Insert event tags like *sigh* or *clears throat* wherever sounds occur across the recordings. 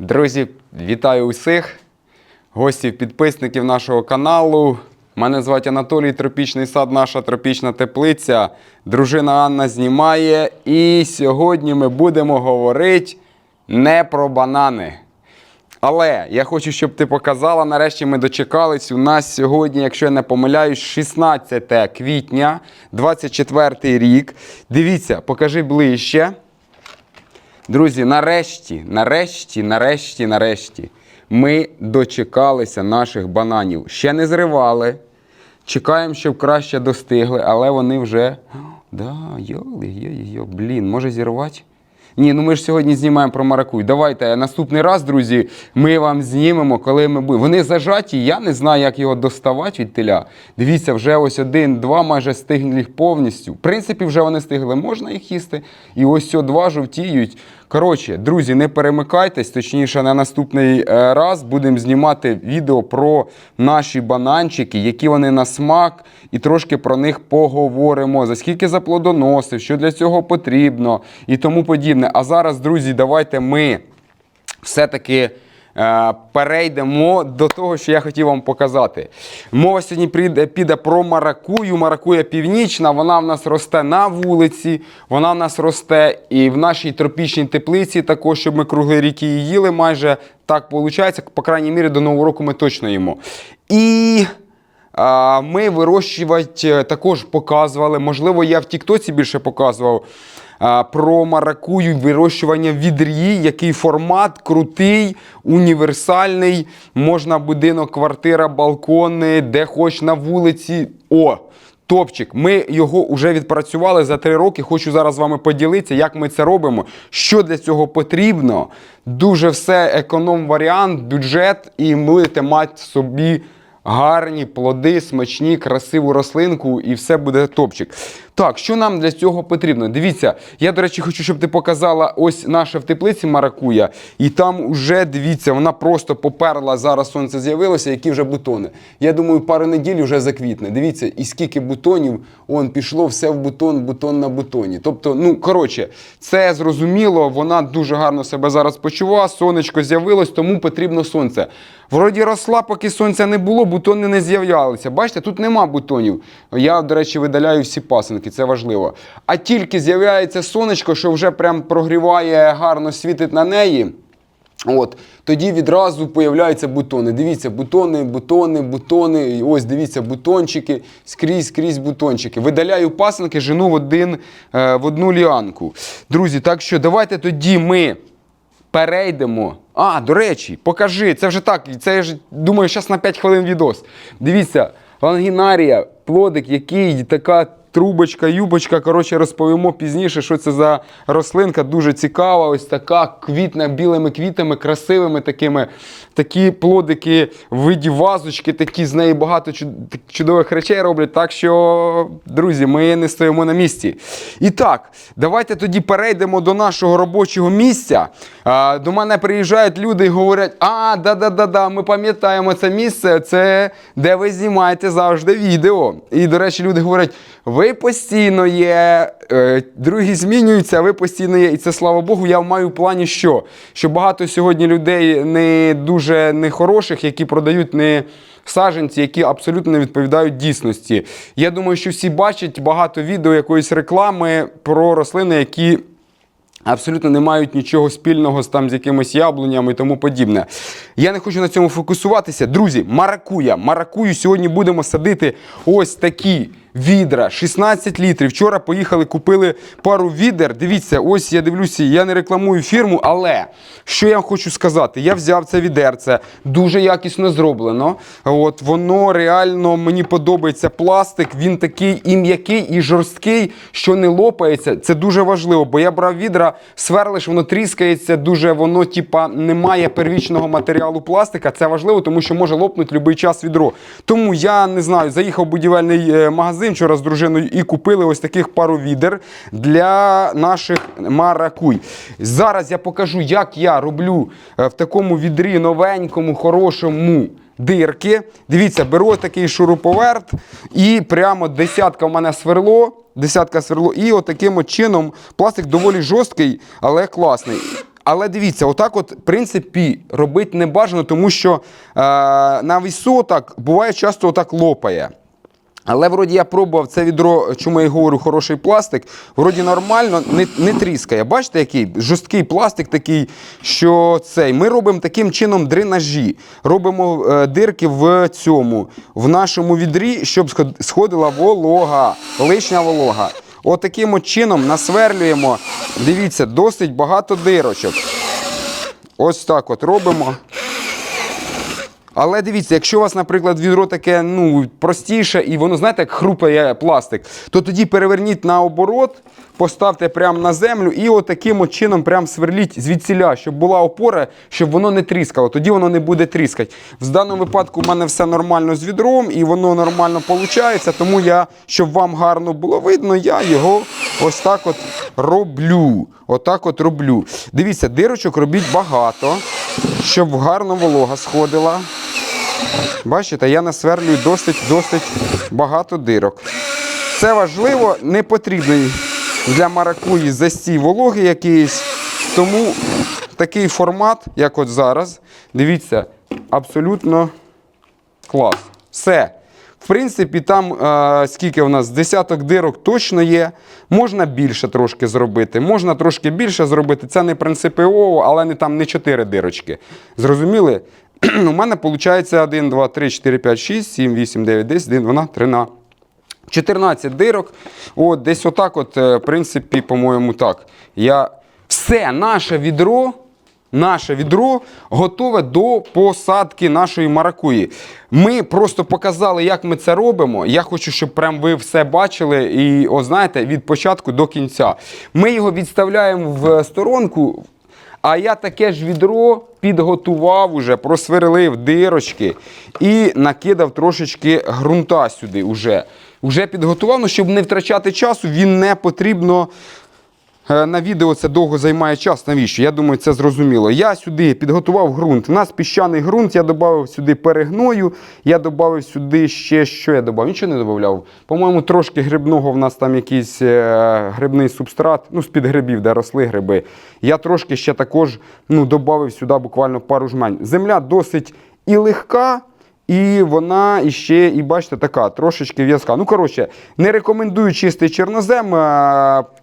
Друзі, вітаю усіх, гостів, підписників нашого каналу. Мене звати Анатолій Тропічний сад, наша тропічна теплиця. Дружина Анна знімає. І сьогодні ми будемо говорити не про банани. Але я хочу, щоб ти показала. Нарешті ми дочекались. У нас сьогодні, якщо я не помиляюсь, 16 квітня, 24 рік. Дивіться, покажи ближче. Друзі, нарешті, нарешті, нарешті, нарешті, ми дочекалися наших бананів. Ще не зривали. Чекаємо, щоб краще достигли, але вони вже. Да, йоли, йо, йо, блін, може зірвати? Ні, ну ми ж сьогодні знімаємо про маракуй. Давайте наступний раз, друзі, ми вам знімемо, коли ми будемо. Вони зажаті, я не знаю, як його доставати від теля. Дивіться, вже ось один-два майже стигли повністю. В принципі, вже вони стигли, можна їх їсти. І ось о, два жовтіють. Коротше, друзі, не перемикайтесь, точніше, на наступний е, раз будемо знімати відео про наші бананчики, які вони на смак, і трошки про них поговоримо. За скільки заплодоносив, що для цього потрібно і тому подібне. А зараз, друзі, давайте ми все-таки. Е, Перейдемо до того, що я хотів вам показати. Мова сьогодні піде, про маракую. Маракуя північна, вона в нас росте на вулиці, вона в нас росте і в нашій тропічній теплиці, також, щоб ми круглий рік її їли майже. Так виходить, по крайній мірі, до Нового року ми точно їмо. І ми вирощувати е, також показували. Можливо, я в Тіктоці більше показував. Про маракую вирощування в відрі, який формат крутий, універсальний. Можна будинок, квартира, балкони, де хоч на вулиці. О! Топчик, ми його вже відпрацювали за три роки. Хочу зараз з вами поділитися, як ми це робимо, що для цього потрібно. Дуже все економ варіант, бюджет, і будете мати собі гарні плоди, смачні, красиву рослинку, і все буде топчик. Так, що нам для цього потрібно? Дивіться, я, до речі, хочу, щоб ти показала ось наша в теплиці маракуя, і там вже дивіться, вона просто поперла. Зараз сонце з'явилося, які вже бутони. Я думаю, пару неділь вже заквітне. Дивіться, і скільки бутонів, он пішло все в бутон, бутон на бутоні. Тобто, ну коротше, це зрозуміло, вона дуже гарно себе зараз почуває, сонечко з'явилось, тому потрібно сонце. Вроді росла, поки сонця не було, бутони не з'являлися. Бачите, тут нема бутонів. Я, до речі, видаляю всі пасинки, це важливо. А тільки з'являється сонечко, що вже прям прогріває, гарно світить на неї. От, тоді відразу появляються бутони. Дивіться, бутони, бутони, бутони. Ось дивіться, бутончики, скрізь, скрізь бутончики. Видаляю пасинки, жену в, один, е, в одну ліанку. Друзі, так що давайте тоді ми перейдемо. А, до речі, покажи, це вже так. Це я ж думаю, зараз на 5 хвилин відос. Дивіться, лангінарія, плодик, який така трубочка, юбочка. Коротше, розповімо пізніше, що це за рослинка. Дуже цікава. Ось така квітна білими квітами, красивими такими. Такі плодики в виді вазочки, такі з неї багато чудових речей роблять. Так що, друзі, ми не стоїмо на місці. І так, давайте тоді перейдемо до нашого робочого місця. До мене приїжджають люди і говорять: а, да-да-да-да, ми пам'ятаємо це місце, це де ви знімаєте завжди відео. І, до речі, люди говорять: ви постійно є, е, другі змінюються, ви постійно є. І це слава Богу, я маю в плані, що? Що багато сьогодні людей не дуже нехороших, які продають не саджанці, які абсолютно не відповідають дійсності. Я думаю, що всі бачать багато відео якоїсь реклами про рослини, які. Абсолютно не мають нічого спільного з там з якимись яблунями і тому подібне. Я не хочу на цьому фокусуватися. Друзі, маракуя. Маракую сьогодні будемо садити ось такі відра, 16 літрів. Вчора поїхали, купили пару відер. Дивіться, ось я дивлюся, я не рекламую фірму, але що я хочу сказати? Я взяв це відерце, дуже якісно зроблено. От воно реально мені подобається пластик. Він такий і м'який, і жорсткий, що не лопається. Це дуже важливо, бо я брав відра, сверлиш, воно тріскається, дуже воно, типа, не має первічного матеріалу пластика. Це важливо, тому що може лопнути будь-який час відро. Тому я не знаю, заїхав будівельний е, магазин вчора з дружиною і купили ось таких пару відер для наших маракуй. Зараз я покажу, як я роблю е, в такому відрі новенькому, хорошому. Дирки. Дивіться, беру такий шуруповерт і прямо десятка в мене сверло. Десятка сверло, і отаким от чином пластик доволі жорсткий, але класний. Але дивіться, отак, от, в принципі, робити не бажано, тому що е, на висотах буває часто отак лопає. Але вроді я пробував це відро, чому я говорю, хороший пластик. Вроді нормально, не, не тріскає. Бачите, який жорсткий пластик такий, що цей. Ми робимо таким чином дренажі. Робимо е, дирки в цьому, в нашому відрі, щоб сходила волога, лишня волога. Отаким от чином насверлюємо. Дивіться, досить багато дирочок. Ось так от робимо. Але дивіться, якщо у вас, наприклад, відро таке ну, простіше і воно, знаєте, як хрупає пластик, то тоді переверніть наоборот, поставте прямо на землю і отаким от чином прям сверліть звідсіля, щоб була опора, щоб воно не тріскало. Тоді воно не буде тріскати. В даному випадку в мене все нормально з відром і воно нормально виходить, тому я, щоб вам гарно було видно, я його ось так от роблю. Отак от роблю. Дивіться, дирочок робіть багато, щоб гарно волога сходила. Бачите, я насверлюю досить, досить багато дирок. Це важливо, не потрібний для маракуї застій вологи якийсь. Тому такий формат, як от зараз, дивіться, абсолютно клас. Все. В принципі, там е, скільки у нас десяток дирок точно є. Можна більше трошки зробити, можна трошки більше зробити. Це не принципово, але не там не 4 дирочки. Зрозуміли? *clears throat* У мене виходить 1, 2, 3, 4, 5, 6, 7, 8, 9, 10, 1, 12, 13. 14 дирок. От, десь отак, от, е, в принципі, по-моєму, так. Я... Все, наше відро, наше відро готове до посадки нашої маракуї. Ми просто показали, як ми це робимо. Я хочу, щоб прям ви все бачили і, о, знаєте, від початку до кінця. Ми його відставляємо в сторонку. А я таке ж відро підготував уже, просверлив дирочки і накидав трошечки ґрунта сюди. Уже, уже підготував, ну, щоб не втрачати часу, він не потрібно. Е, На відео це довго займає час. Навіщо? Я думаю, це зрозуміло. Я сюди підготував ґрунт. У нас піщаний ґрунт, я додав сюди перегною, я додав сюди ще що я додав? Нічого не додав. По-моєму, трошки грибного в нас там якийсь е, грибний субстрат, ну, з-під грибів, де росли гриби. Я трошки ще також ну, додав сюди буквально пару жмень. Земля досить і легка. І вона іще, і бачите, така трошечки в'язка. Ну, коротше, не рекомендую чистий чорнозем.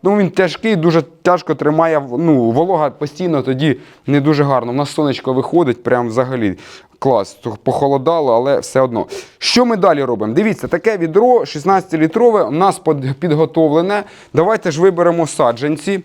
Ну, він тяжкий, дуже тяжко тримає. Ну, волога постійно тоді не дуже гарно. У нас сонечко виходить, прям взагалі. Клас, похолодало, але все одно. Що ми далі робимо? Дивіться, таке відро 16-літрове у нас підготовлене. Давайте ж виберемо саджанці.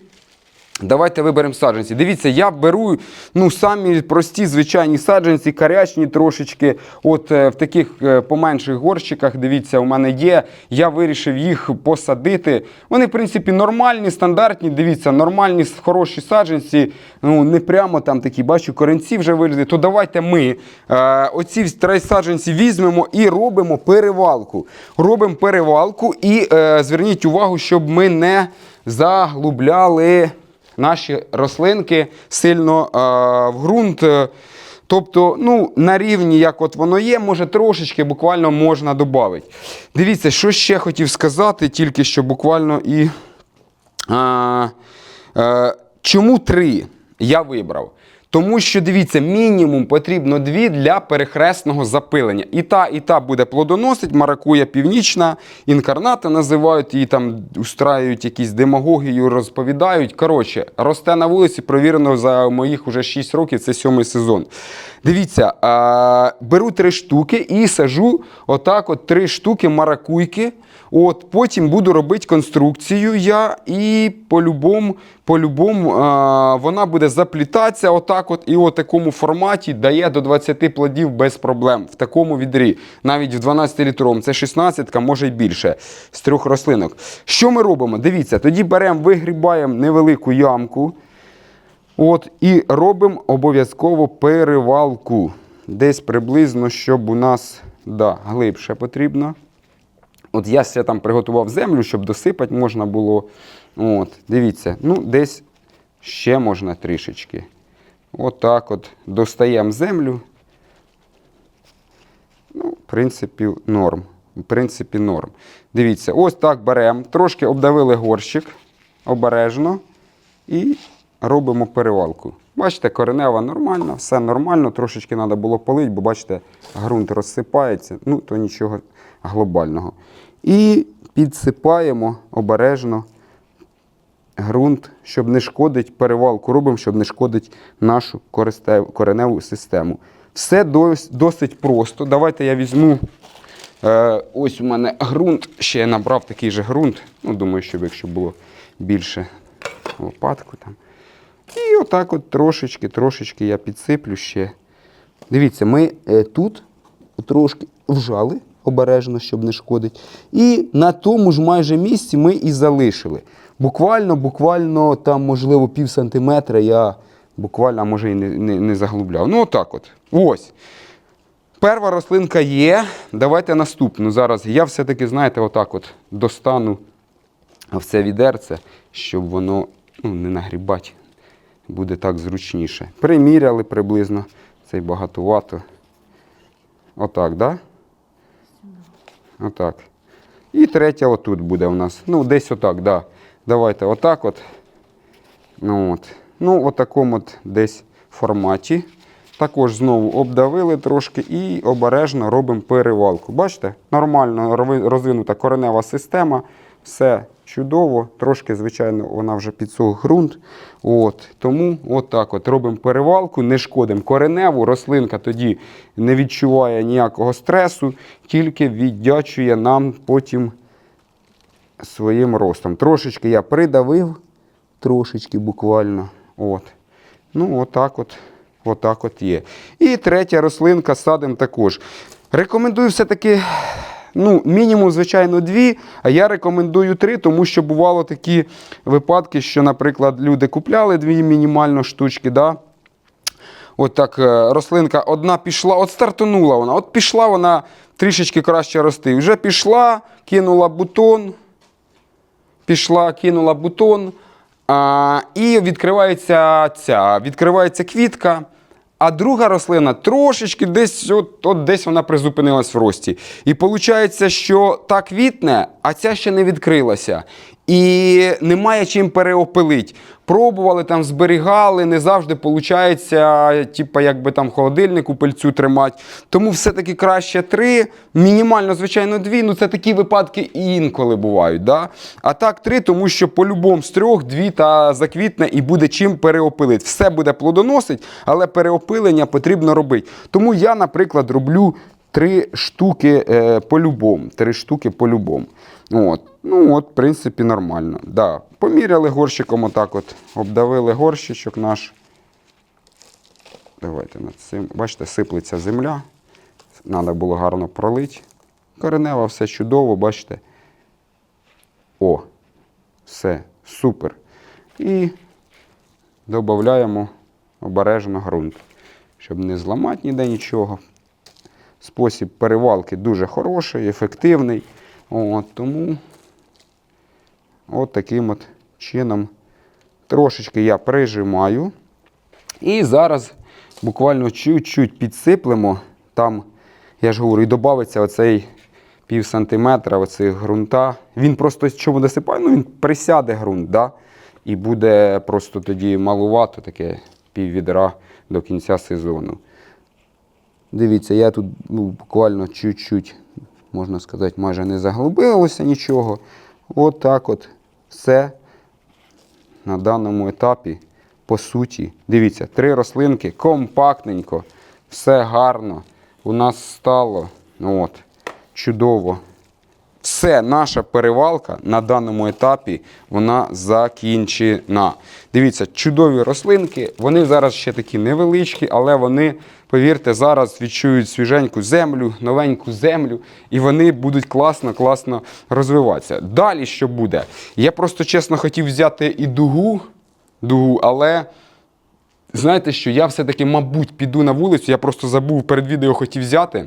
Давайте виберемо саджанці. Дивіться, я беру ну, самі прості звичайні саджанці, карячні трошечки. От е, в таких е, поменших горщиках, дивіться, у мене є. Я вирішив їх посадити. Вони, в принципі, нормальні, стандартні. Дивіться, нормальні, хороші саджанці. Ну, не прямо там такі, бачу, коренці вже вилізли. То давайте ми е, оці три саджанці візьмемо і робимо перевалку. Робимо перевалку і е, зверніть увагу, щоб ми не заглубляли наші рослинки сильно е, в ґрунт. Тобто, ну, на рівні, як от воно є, може трошечки буквально можна додати. Дивіться, що ще хотів сказати, тільки що буквально і. А, е, чому три я вибрав? Тому що дивіться, мінімум потрібно дві для перехресного запилення. І та, і та буде плодоносить, маракуя північна, інкарната називають її там, устраюють якісь демагогію, розповідають. Коротше, росте на вулиці, провірено за моїх уже 6 років, це сьомий сезон. Дивіться, а, беру три штуки і сажу отак от три штуки маракуйки. От, потім буду робити конструкцію я і по-любому, по-любому вона буде заплітатися отак от і у такому форматі дає до 20 плодів без проблем. В такому відрі. Навіть в 12-літровому. Це 16, може й більше з трьох рослинок. Що ми робимо? Дивіться, тоді беремо, вигрібаємо невелику ямку. От, і робимо обов'язково перевалку. Десь приблизно, щоб у нас да, глибше потрібно. От я ще там приготував землю, щоб досипати можна було. От, дивіться, ну десь ще можна трішечки. Отак от, достаємо землю. Ну, в принципі, норм. В принципі, норм. Дивіться, ось так беремо, трошки обдавили горщик обережно і робимо перевалку. Бачите, коренева нормальна, все нормально, трошечки треба було полити, бо бачите, ґрунт розсипається, ну то нічого глобального. І підсипаємо обережно ґрунт, щоб не шкодить, перевалку робимо, щоб не шкодить нашу кореневу систему. Все досить просто. Давайте я візьму. Е, ось у мене ґрунт. Ще я набрав такий же ґрунт. Ну, думаю, щоб якщо було більше лопатку там. І отак от трошечки, трошечки я підсиплю ще. Дивіться, ми е, тут трошки вжали обережно, щоб не шкодить. І на тому ж майже місці ми і залишили. Буквально, буквально там, можливо, пів сантиметра я буквально, може і не, не, не заглубляв. Ну, отак от. Ось. Перша рослинка є. Давайте наступну. Зараз я все-таки, знаєте, отак от достану в це відерце, щоб воно ну, не нагрібати. Буде так зручніше. Приміряли приблизно. Цей багатувато. Отак, да? Отак. І третя отут буде у нас. Ну, десь отак, да. Давайте отак от. Ну, от. Ну, от такому от десь форматі. Також знову обдавили трошки і обережно робимо перевалку. Бачите, нормально розвинута коренева система. Все чудово. Трошки, звичайно, вона вже підсох ґрунт. От. Тому от от робимо перевалку, не шкодимо кореневу. Рослинка тоді не відчуває ніякого стресу, тільки віддячує нам потім своїм ростом. Трошечки я придавив, трошечки буквально. От. Ну, отак от, отак от є. І третя рослинка садимо також. Рекомендую все-таки, ну, мінімум, звичайно, дві, а я рекомендую три, тому що бувало такі випадки, що, наприклад, люди купляли дві мінімально штучки. Да? От так е, рослинка одна пішла, от стартанула вона, от пішла вона трішечки краще рости. Вже пішла, кинула бутон, пішла, кинула бутон, а, і відкривається ця, відкривається квітка. А друга рослина трошечки десь от, от десь вона призупинилась в рості. І виходить, що та квітне, а ця ще не відкрилася. І немає чим переопилити. Пробували там, зберігали, не завжди виходить, типу, якби там в холодильнику пильцю тримати. Тому все-таки краще три, мінімально, звичайно, дві. Ну це такі випадки і інколи бувають. Да? А так три, тому що по-любому з трьох дві та заквітне і буде чим переопилити. Все буде плодоносить, але переопилення потрібно робити. Тому я, наприклад, роблю три штуки е, по-любому. Три штуки по-любому. От. Ну, от, в принципі, нормально. Да. Поміряли горщиком, отак от, обдавили горщичок наш. Давайте над цим. Бачите, сиплеться земля. Треба було гарно пролити. Коренева, все чудово, бачите. О, все, супер. І додаємо обережно ґрунт, щоб не зламати ніде нічого. Спосіб перевалки дуже хороший, ефективний. От, тому от таким от чином трошечки я прижимаю. І зараз буквально чуть-чуть підсиплемо. Там, я ж говорю, і додається оцей пів сантиметра оцих ґрунта. Він просто чому досипає? Ну він присяде ґрунт, да? і буде просто тоді малувато таке пів відра до кінця сезону. Дивіться, я тут ну, буквально чуть-чуть, можна сказати, майже не заглибилося нічого. От так от все на даному етапі, по суті. Дивіться, три рослинки, компактненько, все гарно. У нас стало ну от, чудово. Все, наша перевалка на даному етапі вона закінчена. Дивіться, чудові рослинки. Вони зараз ще такі невеличкі, але вони, повірте, зараз відчують свіженьку землю, новеньку землю, і вони будуть класно-класно розвиватися. Далі що буде? Я просто чесно хотів взяти і дугу, дугу, але. Знаєте що, я все-таки, мабуть, піду на вулицю, я просто забув перед відео хотів взяти.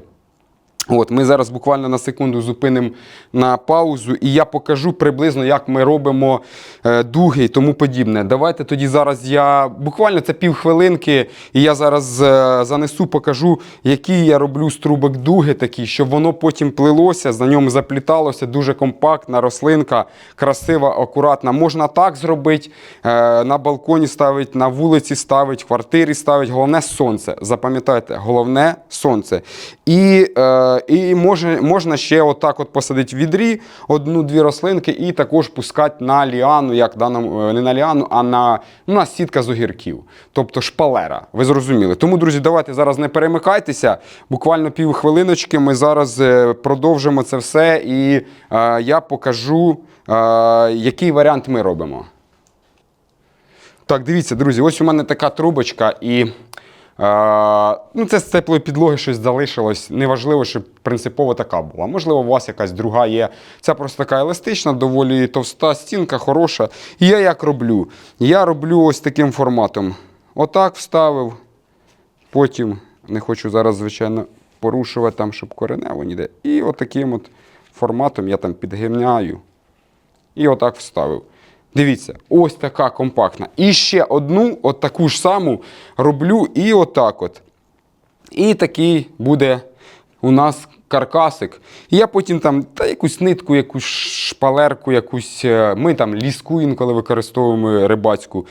От, ми зараз буквально на секунду зупинимо на паузу, і я покажу приблизно, як ми робимо е, дуги і тому подібне. Давайте тоді зараз я буквально це півхвилинки, і я зараз е, занесу, покажу, які я роблю з трубок дуги такі, щоб воно потім плилося, на ньому запліталося. Дуже компактна рослинка, красива, акуратна. Можна так зробити, е, на балконі ставить, на вулиці ставить, в квартирі ставить. Головне сонце. Запам'ятайте, головне сонце. І, і може, можна ще отак от посадити в відрі одну-дві рослинки і також пускати на ліану, як даному, е, не на ліану, а на ну, на сітка з огірків, тобто шпалера. Ви зрозуміли. Тому, друзі, давайте зараз не перемикайтеся. Буквально пів хвилиночки. Ми зараз е, продовжимо це все, і е, я покажу, е, який варіант ми робимо. Так, дивіться, друзі, ось у мене така трубочка, і ну, це з теплої підлоги щось залишилось. Неважливо, щоб принципово така була. Можливо, у вас якась друга є. Ця просто така еластична, доволі товста стінка, хороша. І я як роблю? Я роблю ось таким форматом. Отак вставив. Потім не хочу зараз, звичайно, порушувати там, щоб коренево ніде. І отаким от форматом я там підгиняю. І отак вставив. Дивіться, ось така компактна. І ще одну, от таку ж саму роблю і отак от. І такий буде у нас каркасик. Я потім там та якусь нитку, якусь шпалерку, якусь. е, Ми там ліску інколи використовуємо рибацьку.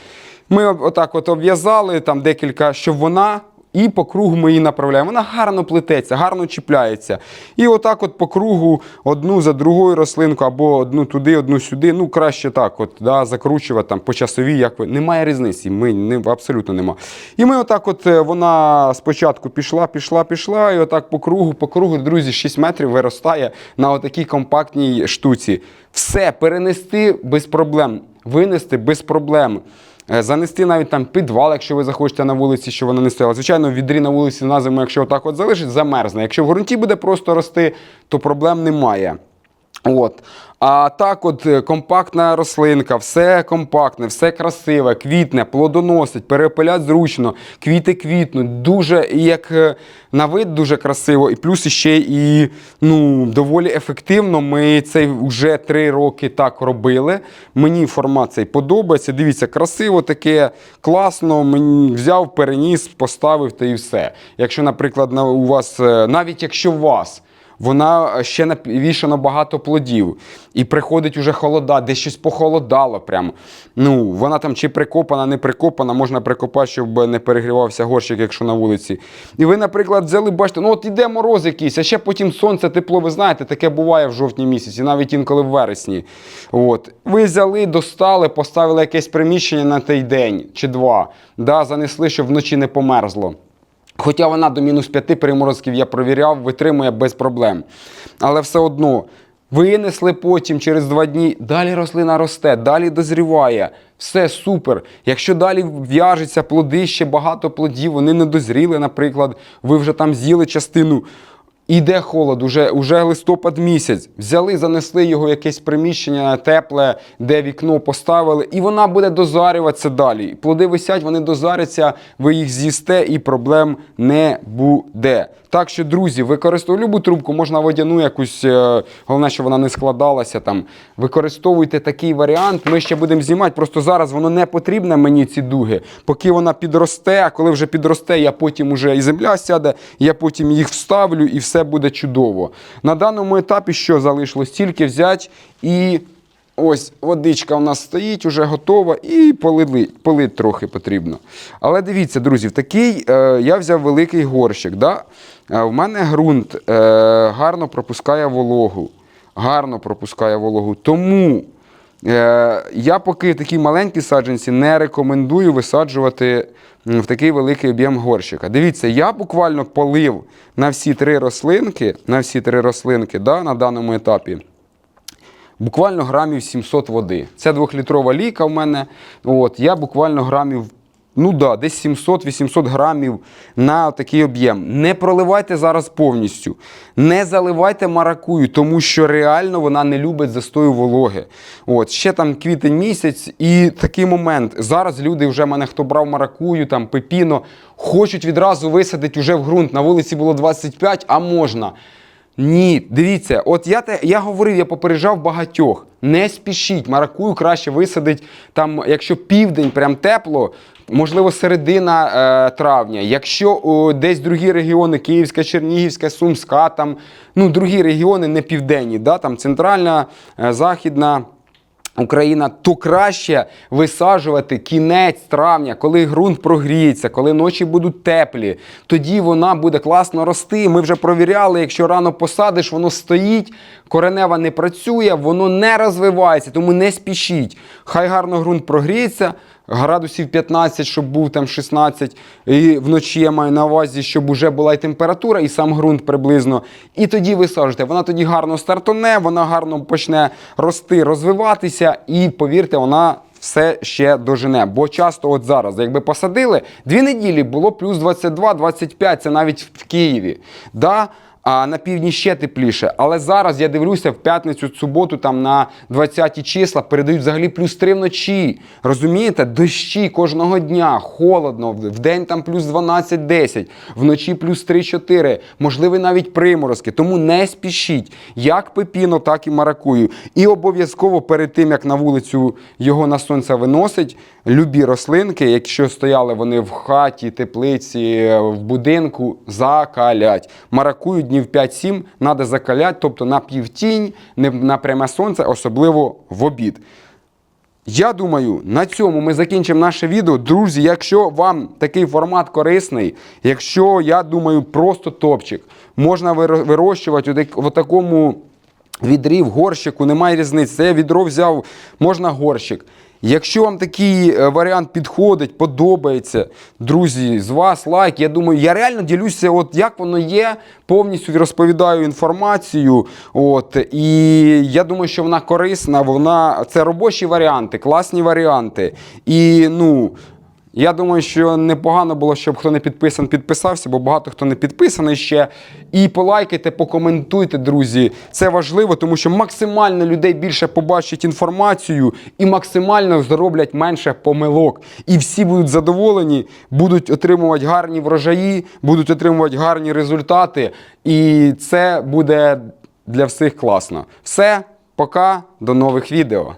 Ми отак от обв'язали там декілька, щоб вона. І по кругу ми її направляємо. Вона гарно плететься, гарно чіпляється. І отак, от по кругу, одну за другою рослинку, або одну туди, одну сюди. Ну, краще так, от, да, закручувати там по часовій, як ви. Немає різниці. Ми не, абсолютно нема. І ми отак, от е, вона спочатку пішла, пішла, пішла, і отак по кругу, по кругу, друзі, 6 метрів виростає на отакій компактній штуці. Все перенести без проблем, винести без проблем. Е, Занести навіть там підвал, якщо ви захочете на вулиці, що вона не стояла. Звичайно, відрі на вулиці на зиму, якщо отак от залишить, замерзне. Якщо в ґрунті буде просто рости, то проблем немає. От. А так, от е, компактна рослинка, все компактне, все красиве, квітне, плодоносить, перепилять зручно, квіти квітнуть, дуже як е, на вид дуже красиво, і плюс ще і ну, доволі ефективно. Ми це вже три роки так робили. Мені формат цей подобається. Дивіться, красиво таке, класно. Мені взяв, переніс, поставив та і все. Якщо, наприклад, у вас, е, навіть якщо у вас вона ще навішано багато плодів. І приходить уже холода, десь щось похолодало. Прям. Ну, вона там чи прикопана, не прикопана, можна прикопати, щоб не перегрівався горщик, якщо на вулиці. І ви, наприклад, взяли, бачите, ну от іде мороз якийсь, а ще потім сонце, тепло, ви знаєте, таке буває в жовтні місяці, навіть інколи в вересні. От. Ви взяли, достали, поставили якесь приміщення на той день чи два, да, занесли, щоб вночі не померзло. Хоча вона до мінус 5 приморозків я провіряв, витримує без проблем. Але все одно винесли потім через два дні, далі рослина росте, далі дозріває. Все супер. Якщо далі в'яжеться плоди, ще багато плодів, вони не дозріли, наприклад, ви вже там з'їли частину. Іде холод, уже, уже листопад місяць. Взяли, занесли його якесь приміщення тепле, де вікно поставили, і вона буде дозарюватися далі. Плоди висять, вони дозаряться, ви їх з'їсте і проблем не буде. Так що, друзі, використовуйте любу трубку, можна водяну якусь, е, головне, щоб вона не складалася там. Використовуйте такий варіант. Ми ще будемо знімати. Просто зараз воно не потрібне мені ці дуги. Поки вона підросте, а коли вже підросте, я потім уже і земля сяде, я потім їх вставлю і все буде чудово. На даному етапі що залишилось? Тільки взяти і. Ось водичка у нас стоїть, уже готова, і полили, полить трохи потрібно. Але дивіться, друзі, в такий е, я взяв великий горщик. Да? Е, в мене ґрунт е, гарно пропускає вологу. Гарно пропускає вологу. Тому я поки такі маленькі саджанці не рекомендую висаджувати в такий великий об'єм горщика. Дивіться, я буквально полив на всі три рослинки, на всі три рослинки да, на даному етапі. Буквально грамів 700 води. Це двохлітрова ліка в мене. От, я буквально грамів, ну да, десь 700-800 грамів на такий об'єм. Не проливайте зараз повністю. Не заливайте маракую, тому що реально вона не любить застою вологи. От, ще там квітень місяць, і такий момент. Зараз люди вже мене хто брав маракую, там пепіно, хочуть відразу висадити вже в ґрунт. На вулиці було 25, а можна. Ні, дивіться, от я те, я говорив, я попереджав багатьох. Не спішіть, маракую краще висадить там, якщо південь прям тепло, можливо, середина е, травня. Якщо о, десь другі регіони, Київська, Чернігівська, Сумська, там ну другі регіони не південні, да, там центральна, е, західна. Україна, то краще висаджувати кінець травня, коли ґрунт прогріється, коли ночі будуть теплі. Тоді вона буде класно рости. Ми вже провіряли, якщо рано посадиш, воно стоїть, коренева не працює, воно не розвивається, тому не спішіть. Хай гарно ґрунт прогріється. Градусів 15, щоб був там 16, і вночі я маю на увазі, щоб вже була і температура, і сам ґрунт приблизно. І тоді висаджуйте. Вона тоді гарно стартоне, вона гарно почне рости, розвиватися, і повірте, вона все ще дожене. Бо часто, от зараз, якби посадили, дві неділі було плюс 22-25, це навіть в Києві. Да? А на півдні ще тепліше. Але зараз я дивлюся в п'ятницю, суботу, там на 20-ті числа передають взагалі плюс 3 вночі. Розумієте? Дощі кожного дня, холодно, в день там плюс 12-10, вночі плюс 3-4, можливо, навіть приморозки. Тому не спішіть, як пепіно, так і маракую. І обов'язково перед тим, як на вулицю його на сонце виносить, любі рослинки, якщо стояли вони в хаті, теплиці, в будинку, закалять. Маракую днів 5-7 треба закаляти, тобто на півтінь, на пряме сонце, особливо в обід. Я думаю, на цьому ми закінчимо наше відео. Друзі, якщо вам такий формат корисний, якщо я думаю, просто топчик, можна вирощувати в такому відрі, в горщику, немає різниці. Це я відро взяв, можна горщик. Якщо вам такий е, варіант підходить, подобається, друзі, з вас лайк. Я думаю, я реально ділюся, от як воно є, повністю розповідаю інформацію. От, і я думаю, що вона корисна, вона це робочі варіанти, класні варіанти. І ну. Я думаю, що непогано було, щоб хто не підписан, підписався, бо багато хто не підписаний ще. І полайкайте, покоментуйте, друзі. Це важливо, тому що максимально людей більше побачить інформацію і максимально зароблять менше помилок. І всі будуть задоволені, будуть отримувати гарні врожаї, будуть отримувати гарні результати. І це буде для всіх класно. Все, пока, до нових відео.